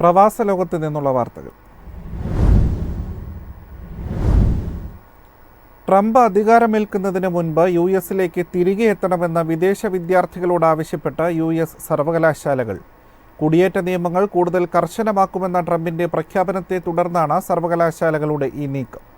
പ്രവാസ ലോകത്ത് നിന്നുള്ള വാർത്തകൾ. ട്രംപ് അധികാരമേൽക്കുന്നതിന് മുൻപ് യു എസിലേക്ക് തിരികെ എത്തണമെന്ന വിദേശ വിദ്യാർത്ഥികളോട് ആവശ്യപ്പെട്ട യു എസ് സർവകലാശാലകൾ. കുടിയേറ്റ നിയമങ്ങൾ കൂടുതൽ കർശനമാക്കുമെന്ന ട്രംപിന്റെ പ്രഖ്യാപനത്തെ തുടർന്നാണ് സർവകലാശാലകളുടെ ഈ നീക്കം.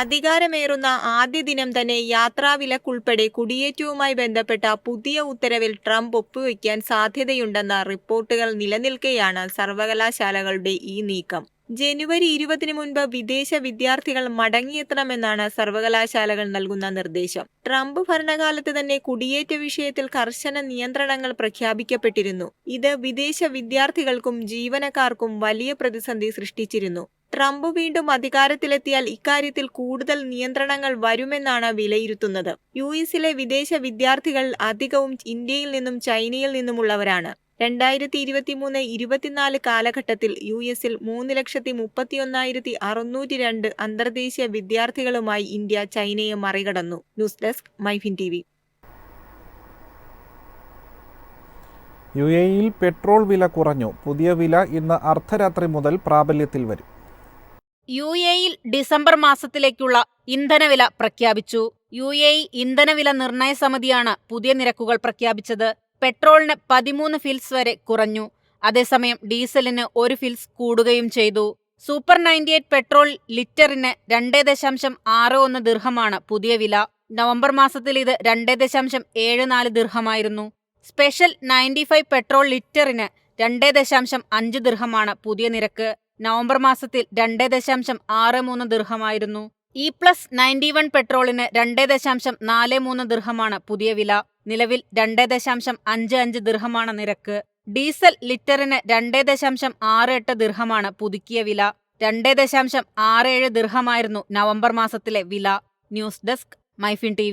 അധികാരമേറുന്ന ആദ്യ ദിനം തന്നെ യാത്രാവിലക്കുൾപ്പെടെ കുടിയേറ്റവുമായി ബന്ധപ്പെട്ട പുതിയ ഉത്തരവിൽ ട്രംപ് ഒപ്പുവയ്ക്കാൻ സാധ്യതയുണ്ടെന്ന റിപ്പോർട്ടുകൾ നിലനിൽക്കെയാണ് സർവകലാശാലകളുടെ ഈ നീക്കം. ജനുവരി ഇരുപതിന് മുൻപ് വിദേശ വിദ്യാർത്ഥികൾ മടങ്ങിയെത്തണമെന്നാണ് സർവകലാശാലകൾ നൽകുന്ന നിർദ്ദേശം. ട്രംപ് ഭരണകാലത്ത് തന്നെ കുടിയേറ്റ വിഷയത്തിൽ കർശന നിയന്ത്രണങ്ങൾ പ്രഖ്യാപിക്കപ്പെട്ടിരുന്നു. ഇത് വിദേശ വിദ്യാർത്ഥികൾക്കും ജീവനക്കാർക്കും വലിയ പ്രതിസന്ധി സൃഷ്ടിച്ചിരുന്നു. ട്രംപ് വീണ്ടും അധികാരത്തിലെത്തിയാൽ ഇക്കാര്യത്തിൽ കൂടുതൽ നിയന്ത്രണങ്ങൾ വരുമെന്നാണ് വിലയിരുത്തുന്നത്. യു എസിലെ വിദേശ വിദ്യാർത്ഥികൾ അധികവും ഇന്ത്യയിൽ നിന്നും ചൈനയിൽ നിന്നുമുള്ളവരാണ്. രണ്ടായിരത്തി ഇരുപത്തിമൂന്ന് ഇരുപത്തിനാല് കാലഘട്ടത്തിൽ യു എസിൽ മൂന്ന് ലക്ഷത്തി മുപ്പത്തിയൊന്നായിരത്തി അറുന്നൂറ്റി രണ്ട് അന്തർദേശീയ വിദ്യാർത്ഥികളുമായി ഇന്ത്യ ചൈനയെ മറികടന്നു. News desk Myfin T V. U എയിൽ പെട്രോൾ വില കുറഞ്ഞു. പുതിയ വില ഇന്ന് അർദ്ധരാത്രി മുതൽ പ്രാബല്യത്തിൽ വരും. യു എയിൽ ഡിസംബർ മാസത്തിലേക്കുള്ള ഇന്ധനവില പ്രഖ്യാപിച്ചു. യു എ ഇ ഇന്ധനവില നിർണയ സമിതിയാണ് പുതിയ നിരക്കുകൾ പ്രഖ്യാപിച്ചത്. പെട്രോളിന് പതിമൂന്ന് ഫിൽസ് വരെ കുറഞ്ഞു. അതേസമയം ഡീസലിന് ഒരു ഫിൽസ് കൂടുകയും ചെയ്തു. സൂപ്പർ നയന്റി എയ്റ്റ് പെട്രോൾ ലിറ്ററിന് രണ്ട് ദശാംശം ആറ് ഒന്ന് ദീർഘമാണ് പുതിയ വില. നവംബർ മാസത്തിൽ ഇത് രണ്ട് ദശാംശം ഏഴ് നാല് ദീർഘമായിരുന്നു. സ്പെഷ്യൽ നയന്റി ഫൈവ് പെട്രോൾ ലിറ്ററിന് രണ്ട് ദശാംശം അഞ്ച് ദീർഘമാണ് പുതിയ നിരക്ക്. നവംബർ മാസത്തിൽ രണ്ട് ദശാംശം ആറ് മൂന്ന് ദീർഘമായിരുന്നു. ഇ പ്ലസ് നയന്റി വൺ പെട്രോളിന് രണ്ട് ദശാംശം നാല് മൂന്ന് ദീർഘമാണ് പുതിയ വില. നിലവിൽ രണ്ട് ദശാംശം അഞ്ച് അഞ്ച് ദീർഘമാണ് നിരക്ക്. ഡീസൽ ലിറ്ററിന് രണ്ട് ദശാംശം ആറ് എട്ട് ദീർഘമാണ് പുതുക്കിയ വില. രണ്ട് ദശാംശം ആറ് ഏഴ് ദീർഘമായിരുന്നു നവംബർ മാസത്തിലെ വില. ന്യൂസ് ഡെസ്ക് മൈഫിൻ ടി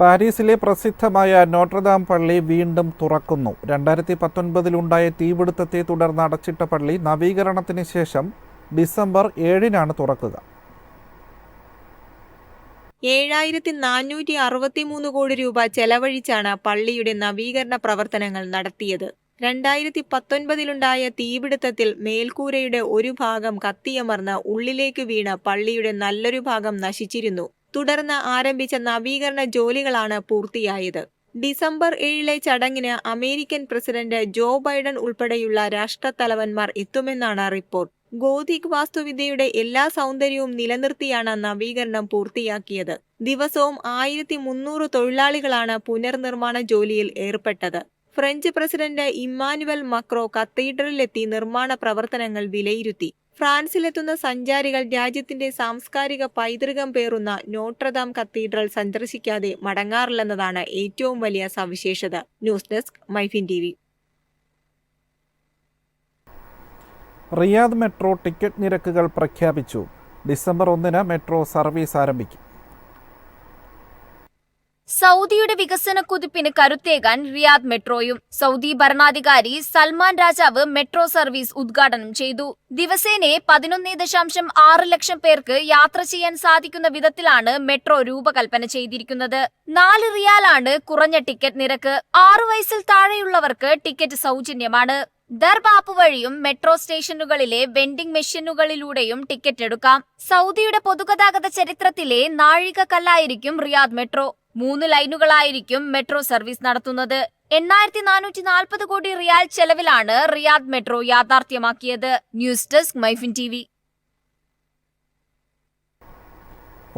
പാരീസിലെ പ്രസിദ്ധമായ നോട്രദാം പള്ളി വീണ്ടും തുറക്കുന്നു. രണ്ടായിരത്തി പത്തൊൻപതിലുണ്ടായ തീപിടുത്തത്തെ തുടർന്ന് അടച്ചിട്ട പള്ളി നവീകരണത്തിന് ശേഷം ഡിസംബർ ഏഴിനാണ് തുറക്കുക. ഏഴായിരത്തി നാനൂറ്റി അറുപത്തിമൂന്ന് കോടി രൂപ ചെലവഴിച്ചാണ് പള്ളിയുടെ നവീകരണ പ്രവർത്തനങ്ങൾ നടത്തിയത്. രണ്ടായിരത്തി പത്തൊൻപതിലുണ്ടായ തീപിടുത്തത്തിൽ മേൽക്കൂരയുടെ ഒരു ഭാഗം കത്തിയമർന്ന് ഉള്ളിലേക്ക് വീണ് പള്ളിയുടെ നല്ലൊരു ഭാഗം നശിച്ചിരുന്നു. തുടർന്ന് ആരംഭിച്ച നവീകരണ ജോലികളാണ് പൂർത്തിയായത്. ഡിസംബർ ഏഴിലെ ചടങ്ങിന് അമേരിക്കൻ പ്രസിഡന്റ് ജോ ബൈഡൻ ഉൾപ്പെടെയുള്ള രാഷ്ട്രത്തലവന്മാർ എത്തുമെന്നാണ് റിപ്പോർട്ട്. ഗോതിക് വാസ്തുവിദ്യയുടെ എല്ലാ സൗന്ദര്യവും നിലനിർത്തിയാണ് നവീകരണം പൂർത്തിയാക്കിയത്. ദിവസവും ആയിരത്തി മുന്നൂറ് തൊഴിലാളികളാണ് പുനർനിർമ്മാണ ജോലിയിൽ ഏർപ്പെട്ടത്. ഫ്രഞ്ച് പ്രസിഡന്റ് ഇമ്മാനുവൽ മക്രോ കത്തീഡ്രലിലെത്തി നിർമ്മാണ പ്രവർത്തനങ്ങൾ വിലയിരുത്തി. ഫ്രാൻസിലെത്തുന്ന സഞ്ചാരികൾ രാജ്യത്തിന്റെ സാംസ്കാരിക പൈതൃകം പേറുന്ന നോട്രദാം കത്തീഡ്രൽ സന്ദർശിക്കാതെ മടങ്ങാറില്ലെന്നതാണ് ഏറ്റവും വലിയ സവിശേഷത. News desk Myfin T Riyadh metro ticket നിരക്കുകൾ പ്രഖ്യാപിച്ചു. ഡിസംബർ ഒന്നിന് മെട്രോ സർവീസ് ആരംഭിക്കും. സൗദിയുടെ വികസന കുതിപ്പിന് കരുത്തേകാൻ റിയാദ് മെട്രോയും. സൗദി ഭരണാധികാരി സൽമാൻ രാജാവ് മെട്രോ സർവീസ് ഉദ്ഘാടനം ചെയ്തു. ദിവസേനെ പതിനൊന്ന് ദശാംശം ആറ് ലക്ഷം പേർക്ക് യാത്ര ചെയ്യാൻ സാധിക്കുന്ന വിധത്തിലാണ് മെട്രോ രൂപകൽപ്പന ചെയ്തിരിക്കുന്നത്. നാല് റിയാലാണ് കുറഞ്ഞ ടിക്കറ്റ് നിരക്ക്. ആറു വയസ്സിൽ താഴെയുള്ളവർക്ക് ടിക്കറ്റ് സൗജന്യമാണ്. ദർബ് ആപ്പ് വഴിയും മെട്രോ സ്റ്റേഷനുകളിലെ വെൻഡിംഗ് മെഷീനുകളിലൂടെയും ടിക്കറ്റ് എടുക്കാം. സൗദിയുടെ പൊതുഗതാഗത ചരിത്രത്തിലെ നാഴികക്കല്ലായിരിക്കും റിയാദ് മെട്രോ. മൂന്ന് ലൈനുകളായിരിക്കും മെട്രോ സർവീസ് നടത്തുന്നത്. എണ്ണായിരത്തി നാനൂറ്റി നാൽപ്പത് കോടി റിയാൽ ചെലവിലാണ് Riyadh metro യാഥാർത്ഥ്യമാക്കിയത്. News desk Myfin T V.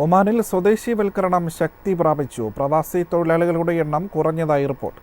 ഒമാനിൽ സ്വദേശീവൽക്കരണം ശക്തി പ്രാപിച്ചു. പ്രവാസി തൊഴിലാളികളുടെ എണ്ണം കുറഞ്ഞതായി റിപ്പോർട്ട്.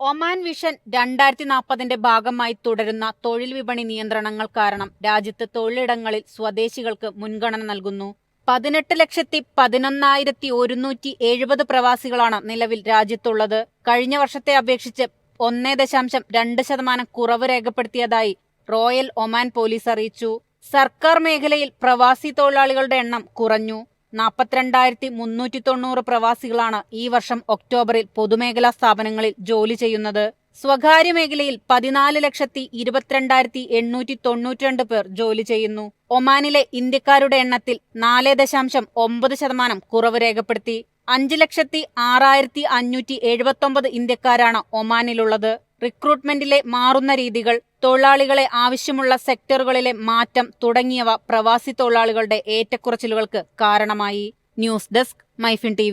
ഒമാൻ വിഷൻ രണ്ടായിരത്തി നാൽപ്പതിന്റെ ഭാഗമായി തുടരുന്ന തൊഴിൽ വിപണി നിയന്ത്രണങ്ങൾ കാരണം രാജ്യത്ത് തൊഴിലിടങ്ങളിൽ സ്വദേശികൾക്ക് മുൻഗണന നൽകുന്നു. പതിനെട്ട് ലക്ഷത്തി പതിനൊന്നായിരത്തി ഒരുന്നൂറ്റി എഴുപത് പ്രവാസികളാണ് നിലവിൽ രാജ്യത്തുള്ളത്. കഴിഞ്ഞ വർഷത്തെ അപേക്ഷിച്ച് ഒന്നേ ദശാംശം രണ്ട് ശതമാനം കുറവ് രേഖപ്പെടുത്തിയതായി റോയൽ ഒമാൻ പോലീസ് അറിയിച്ചു. സർക്കാർ മേഖലയിൽ പ്രവാസി തൊഴിലാളികളുടെ എണ്ണം കുറഞ്ഞു. നാൽപ്പത്തിരണ്ടായിരത്തി മുന്നൂറ്റി തൊണ്ണൂറ് പ്രവാസികളാണ് ഈ വർഷം ഒക്ടോബറിൽ പൊതുമേഖലാ സ്ഥാപനങ്ങളിൽ ജോലി ചെയ്യുന്നത്. സ്വകാര്യ മേഖലയിൽ പതിനാല് ലക്ഷത്തി ഇരുപത്തിരണ്ടായിരത്തി എണ്ണൂറ്റി തൊണ്ണൂറ്റിരണ്ട് പേർ ജോലി ചെയ്യുന്നു. ഒമാനിലെ ഇന്ത്യക്കാരുടെ എണ്ണത്തിൽ നാല് ദശാംശം ഒമ്പത് ശതമാനം കുറവ് രേഖപ്പെടുത്തി. അഞ്ച് ലക്ഷത്തി ആറായിരത്തി അഞ്ഞൂറ്റി എഴുപത്തൊമ്പത് ഇന്ത്യക്കാരാണ് ഒമാനിലുള്ളത്. റിക്രൂട്ട്മെന്റിലെ മാറുന്ന രീതികൾ തൊഴിലാളികളെ ആവശ്യമുള്ള സെക്ടറുകളിലെ മാറ്റം തുടങ്ങിയവ പ്രവാസി തൊഴിലാളികളുടെ ഏറ്റക്കുറച്ചിലുകൾക്ക് കാരണമായി. News desk MyFin T